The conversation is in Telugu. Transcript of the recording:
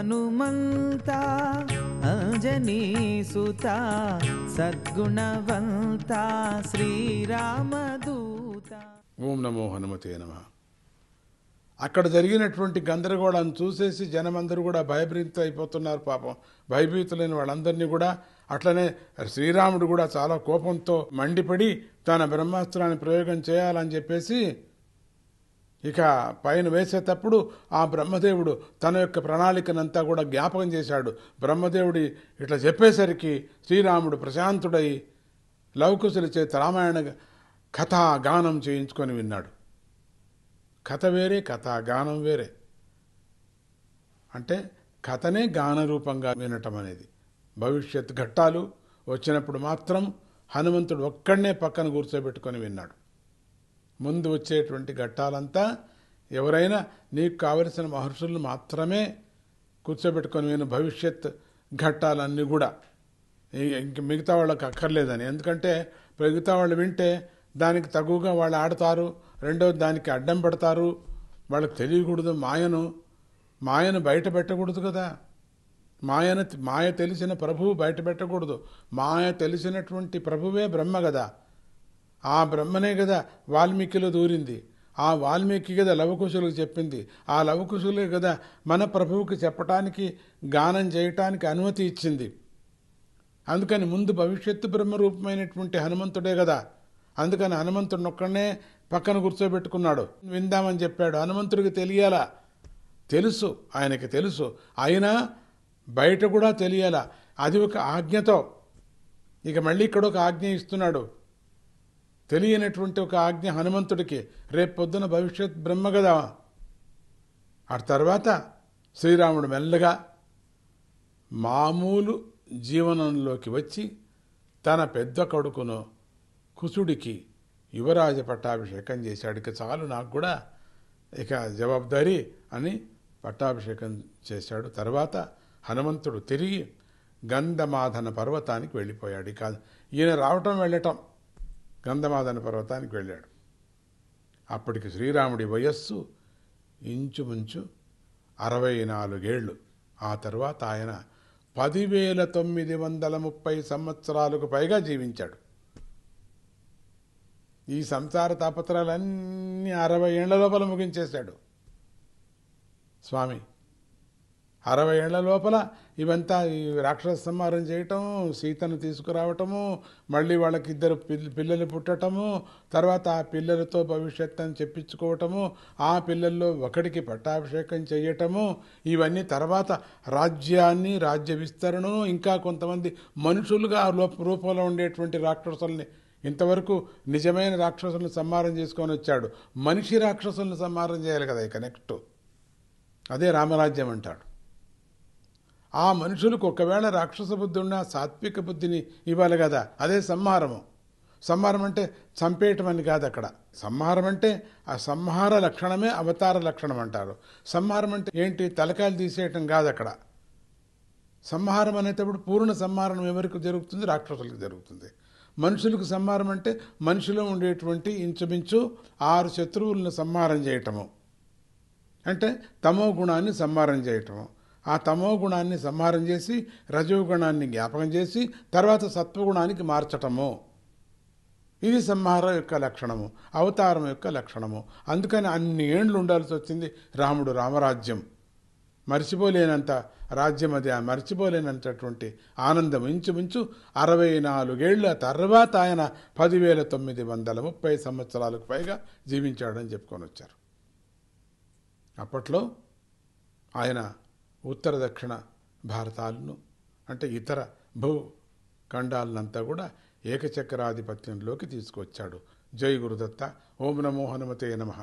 హనుమంత అంజనీసుత సద్గుణవంత శ్రీరామదూత. ఓం నమో హనుమతే నమ. అక్కడ జరిగినటువంటి గందరగోళాన్ని చూసేసి జనమందరూ కూడా భయభీత అయిపోతున్నారు పాపం. భయభీతులైన వాళ్ళందరినీ కూడా అట్లనే శ్రీరాముడు కూడా చాలా కోపంతో మండిపడి తన బ్రహ్మాస్త్రాన్ని ప్రయోగం చేయాలని చెప్పేసి ఇక పైన వేసేటప్పుడు ఆ బ్రహ్మదేవుడు తన యొక్క ప్రణాళికనంతా కూడా జ్ఞాపకం చేశాడు. బ్రహ్మదేవుడి ఇట్లా చెప్పేసరికి శ్రీరాముడు ప్రశాంతుడై లవకుశుల చేత రామాయణ కథా గానం చేయించుకొని విన్నాడు. కథ వేరే కథా గానం వేరే. అంటే కథనే గాన రూపంగా వినటం అనేది. భవిష్యత్ ఘట్టాలు వచ్చినప్పుడు మాత్రం హనుమంతుడు ఒక్కడనే పక్కన కూర్చోబెట్టుకొని విన్నాడు. ముందు వచ్చేటువంటి ఘట్టాలంతా ఎవరైనా నీకు కావలసిన మహర్షులను మాత్రమే కూర్చోబెట్టుకొని నేను భవిష్యత్ ఘట్టాలన్నీ కూడా. ఇంక మిగతా వాళ్ళకి అక్కర్లేదని. ఎందుకంటే మిగతా వాళ్ళు వింటే దానికి తగువగా వాళ్ళు ఆడతారు రెండో దానికి అడ్డం పెడతారు. వాళ్ళకి తెలియకూడదు మాయను. మాయను బయట పెట్టకూడదు కదా. మాయను మాయ తెలిసిన ప్రభువు బయట పెట్టకూడదు. మాయ తెలిసినటువంటి ప్రభువే బ్రహ్మ కదా. ఆ బ్రహ్మనే కదా వాల్మీకిలో దూరింది. ఆ వాల్మీకి కదా లవకుశులకు చెప్పింది. ఆ లవకుశులే కదా మన ప్రభువుకి చెప్పటానికి గానం చేయటానికి అనుమతి ఇచ్చింది. అందుకని ముందు భవిష్యత్తు బ్రహ్మరూపమైనటువంటి హనుమంతుడే కదా అందుకని హనుమంతుడిని ఒక్కడనే పక్కన కూర్చోబెట్టుకున్నాడు. విందామని చెప్పాడు. హనుమంతుడికి తెలియాలా? తెలుసు. ఆయనకి తెలుసు. అయినా బయట కూడా తెలియాలా? అది ఒక ఆజ్ఞతో. ఇక మళ్ళీ ఇక్కడ ఒక ఆజ్ఞ ఇస్తున్నాడు. తెలియనటువంటి ఒక ఆజ్ఞ హనుమంతుడికి రేపు పొద్దున భవిష్యత్ బ్రహ్మ కదా. ఆ తర్వాత శ్రీరాముడు మెల్లగా మామూలు జీవనంలోకి వచ్చి తన పెద్ద కొడుకును కుసుడికి యువరాజ పట్టాభిషేకం చేశాడు. ఇక చాలు నాకు కూడా ఇక జవాబుదారీ అని పట్టాభిషేకం చేశాడు. తర్వాత హనుమంతుడు తిరిగి గంధమాధన పర్వతానికి వెళ్ళిపోయాడు. ఇక ఈయన రావటం వెళ్ళటం గంధమాధన పర్వతానికి వెళ్ళాడు. అప్పటికి శ్రీరాముడి వయస్సు ఇంచుమించు అరవై నాలుగేళ్ళు ఆ తర్వాత ఆయన పదివేల తొమ్మిది వందల ముప్పై సంవత్సరాలకు పైగా జీవించాడు. ఈ సంసార తాపత్రాలన్నీ అరవై ఏళ్ళ లోపల ముగించేశాడు. స్వామి అరవై ఏళ్ళ లోపల ఇవంతా ఈ రాక్షస సంహారం చేయటము సీతను తీసుకురావటము మళ్ళీ వాళ్ళకి ఇద్దరు పిల్లలు పుట్టటము తర్వాత ఆ పిల్లలతో భవిష్యత్ అని చెప్పించుకోవటము ఆ పిల్లల్లో ఒకడికి పట్టాభిషేకం చేయటము ఇవన్నీ తర్వాత రాజ్యాన్ని రాజ్య విస్తరణను ఇంకా కొంతమంది మనుషులుగా లోప రూపంలో ఉండేటువంటి రాక్షసుల్ని ఇంతవరకు నిజమైన రాక్షసులను సంహారం చేసుకొని వచ్చాడు. మనిషి రాక్షసులను సంహారం చేయాలి కదా ఇక నెక్స్ట్. అదే రామరాజ్యం అంటాడు. ఆ మనుషులకు ఒకవేళ రాక్షస బుద్ధి ఉన్నా సాత్విక బుద్ధిని ఇవ్వాలి కదా. అదే సంహారము. సంహారం అంటే చంపేయటం అని కాదు అక్కడ. సంహారం అంటే ఆ సంహార లక్షణమే అవతార లక్షణం అంటారు. సంహారం అంటే ఏంటి? తలకాయలు తీసేయటం కాదు అక్కడ. సంహారం అనేటప్పుడు పూర్ణ సంహారం ఎవరికి జరుగుతుంది? రాక్షసులకు జరుగుతుంది. మనుషులకు సంహారం అంటే మనుషులో ఉండేటువంటి ఇంచుమించు ఆరు శత్రువులను సంహారం చేయటము. అంటే తమో గుణాన్ని సంహారం చేయటము. ఆ తమో గుణాన్ని సంహారం చేసి రజోగుణాన్ని జ్ఞాపకం చేసి తర్వాత సత్వగుణానికి మార్చటము. ఇది సంహారం యొక్క లక్షణము అవతారం యొక్క లక్షణము. అందుకని అన్ని ఏండ్లు ఉండాల్సి వచ్చింది రాముడు రామరాజ్యం. మర్చిపోలేనంత రాజ్యం అది ఆ మర్చిపోలేనంతటువంటి ఆనందం ఇంచుమించు అరవై నాలుగేళ్ళ తర్వాత ఆయన పదివేల తొమ్మిది వందల ముప్పై సంవత్సరాలకు పైగా జీవించాడని చెప్పుకొని వచ్చారు. అప్పట్లో ఆయన ఉత్తర దక్షిణ భారతాలను అంటే ఇతర భూ ఖండాలనంతా కూడా ఏకచక్రాధిపత్యంలోకి తీసుకొచ్చాడు. జై గురుదత్త. ఓం నమో హనుమతే నమః.